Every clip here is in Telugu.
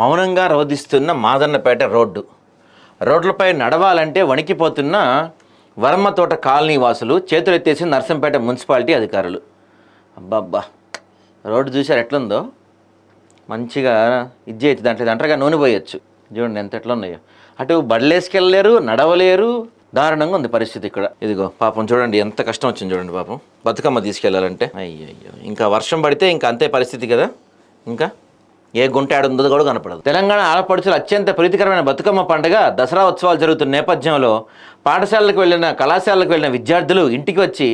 మౌనంగా రోధిస్తున్న మాదన్నపేట రోడ్డు. రోడ్లపై నడవాలంటే వణికిపోతున్న వర్మతోట కాలనీ వాసులు చేతులెత్తేసి నర్సంపేట మున్సిపాలిటీ అధికారులు. అబ్బబ్బా! రోడ్డు చూసారు ఎట్లుందో? మంచిగా ఇది చేయొచ్చు దాంట్లో దంటగా నూనె పోయొచ్చు. చూడండి ఎంత ఎట్లా ఉన్నాయో. అటు బడలేసుకెళ్ళలేరు నడవలేరు. దారుణంగా ఉంది పరిస్థితి ఇక్కడ. ఇదిగో పాపం చూడండి ఎంత కష్టం వచ్చింది చూడండి పాపం. బతుకమ్మ తీసుకెళ్ళాలంటే. అయ్యయ్యో! ఇంకా వర్షం పడితే ఇంకా అంతే పరిస్థితి కదా? ఇంకా? ఏ గుంట ఆడుందో కూడా కనపడదు. తెలంగాణ ఆడపడుచులు అత్యంత ప్రీతికరమైన బతుకమ్మ పండుగ దసరా ఉత్సవాలు జరుగుతున్న నేపథ్యంలో పాఠశాలకు వెళ్ళిన కళాశాలకు వెళ్ళిన విద్యార్థులు ఇంటికి వచ్చి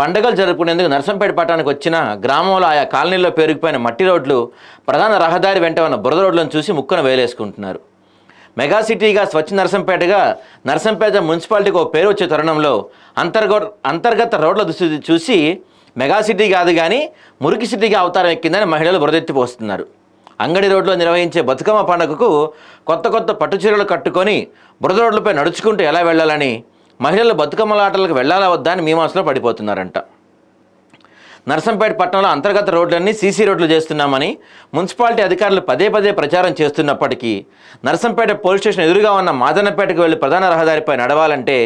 పండుగలు జరుపుకునేందుకు నర్సంపేట పట్టణానికి వచ్చిన గ్రామంలో ఆయా కాలనీల్లో పేరుకుపోయిన మట్టి రోడ్లు ప్రధాన రహదారి వెంట ఉన్న బురద రోడ్లను చూసి ముక్కున వేలేసుకుంటున్నారు. మెగా సిటీగా స్వచ్ఛ నరసంపేటగా నరసంపేట మున్సిపాలిటీకి ఒక పేరు వచ్చే తరుణంలో అంతర్గత అంతర్గత రోడ్ల దుస్థితి చూసి మెగా సిటీ కాదు కానీ మురికి సిటీగా అవతారం ఎక్కిందని మహిళలు బురదెత్తిపోస్తున్నారు అంగడి రోడ్లో నిర్వహించే బతుకమ్మ పండుగకు కొత్త కొత్త పట్టు చీరలు కట్టుకొని బురద రోడ్లపై నడుచుకుంటూ ఎలా వెళ్ళాలని మహిళలు బతుకమ్మలాటలకు వెళ్ళాలా వద్దా అని మీమాంసలో పడిపోతున్నారంట. నర్సంపేట పట్టణంలో అంతర్గత రోడ్లన్నీ సీసీ రోడ్లు చేస్తున్నామని మున్సిపాలిటీ అధికారులు పదే పదే ప్రచారం చేస్తున్నప్పటికీ నర్సంపేట పోలీస్ స్టేషన్ ఎదురుగా ఉన్న మాదన్నపేటకు వెళ్ళి ప్రధాన రహదారిపై నడవాలంటే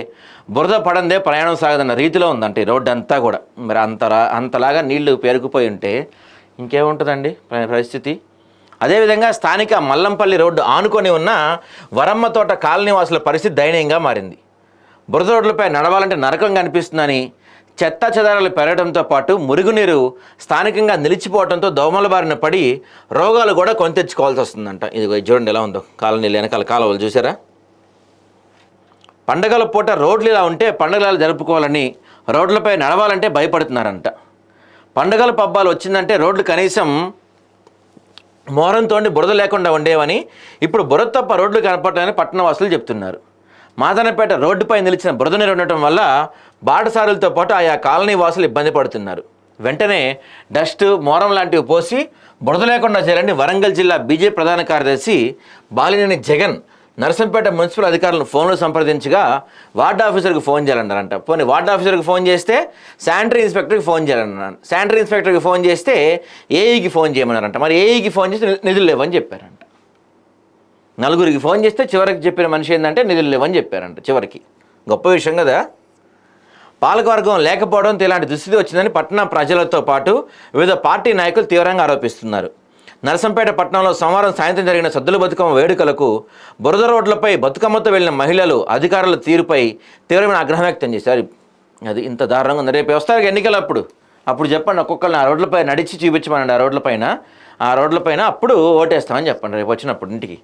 బురద పడందే ప్రయాణం సాగదన్న రీతిలో ఉందంటే రోడ్డు అంతా కూడా. మరి అంతలా అంతలాగా నీళ్ళు పేరుకుపోయి ఉంటే ఇంకేముంటుందండి పరిస్థితి? అదేవిధంగా స్థానిక మల్లంపల్లి రోడ్డు ఆనుకొని ఉన్న వరమ్మ తోట పరిస్థితి దయనీయంగా మారింది. బురద రోడ్లపై నడవాలంటే నరకం కనిపిస్తుందని చెత్త చెదారాలు పెరగడంతో పాటు మురుగునీరు స్థానికంగా నిలిచిపోవడంతో దోమల బారిన పడి రోగాలు కూడా కొని తెచ్చుకోవాల్సి వస్తుందంట. ఇదిగో ఇది చూడండి ఎలా ఉందో. కాలనీలు వెనకాల కాలువలు చూసారా? పండగల పూట రోడ్లు ఇలా ఉంటే పండగలు జరుపుకోవాలని రోడ్లపై నడవాలంటే భయపడుతున్నారంట. పండగల పబ్బాలు వచ్చిందంటే రోడ్లు కనీసం మోరంతో బురద లేకుండా ఉండేవని ఇప్పుడు బురద తప్ప రోడ్లు కనపడలేని పట్టణ వాసులు చెప్తున్నారు. మాదనపేట రోడ్డుపై నిలిచిన బురద నీరు ఉండటం వల్ల బాటసారులతో పాటు ఆయా కాలనీ వాసులు ఇబ్బంది పడుతున్నారు. వెంటనే డస్ట్ మోరం లాంటివి పోసి బురద లేకుండా చేయాలని వరంగల్ జిల్లా బీజేపీ ప్రధాన కార్యదర్శి బాలినేని జగన్ నరసంపేట మున్సిపల్ అధికారులను ఫోన్లో సంప్రదించగా వార్డ్ ఆఫీసర్కి ఫోన్ చేయాలన్నారంట. పోనీ వార్డ్ ఆఫీసర్కి ఫోన్ చేస్తే శానిటరీ ఇన్స్పెక్టర్కి ఫోన్ చేయాలన్నారు శానిటరీ ఇన్స్పెక్టర్కి ఫోన్ చేస్తే ఏఈకి ఫోన్ చేయమన్నారంట. మరి ఏఈకి ఫోన్ చేస్తే నిధులు లేవని చెప్పారంట. నలుగురికి ఫోన్ చేస్తే చివరికి చెప్పిన మనిషి ఏంటంటే నిధులు లేవని చెప్పారంట చివరికి. గొప్ప విషయం కదా. పాలకవర్గం లేకపోవడంతో ఇలాంటి దుస్థితి వచ్చిందని పట్టణ ప్రజలతో పాటు వివిధ పార్టీ నాయకులు తీవ్రంగా ఆరోపిస్తున్నారు. నరసంపేట పట్టణంలో సోమవారం సాయంత్రం జరిగిన సద్దుల బతుకమ్మ వేడుకలకు బురద రోడ్లపై బతుకమ్మతో వెళ్ళిన మహిళలు అధికారుల తీరుపై తీవ్రమైన ఆగ్రహం వ్యక్తం చేశారు. అది ఇంత దారుణంగా ఉంది రేపు వస్తారు ఎన్నికలు అప్పుడు. అప్పుడు చెప్పండి ఒక్కొక్కరిని ఆ రోడ్లపై నడిచి చూపించమనండి ఆ రోడ్లపైన. ఆ రోడ్లపైన అప్పుడు ఓటేస్తామని చెప్పండి రేపు వచ్చినప్పుడు ఇంటికి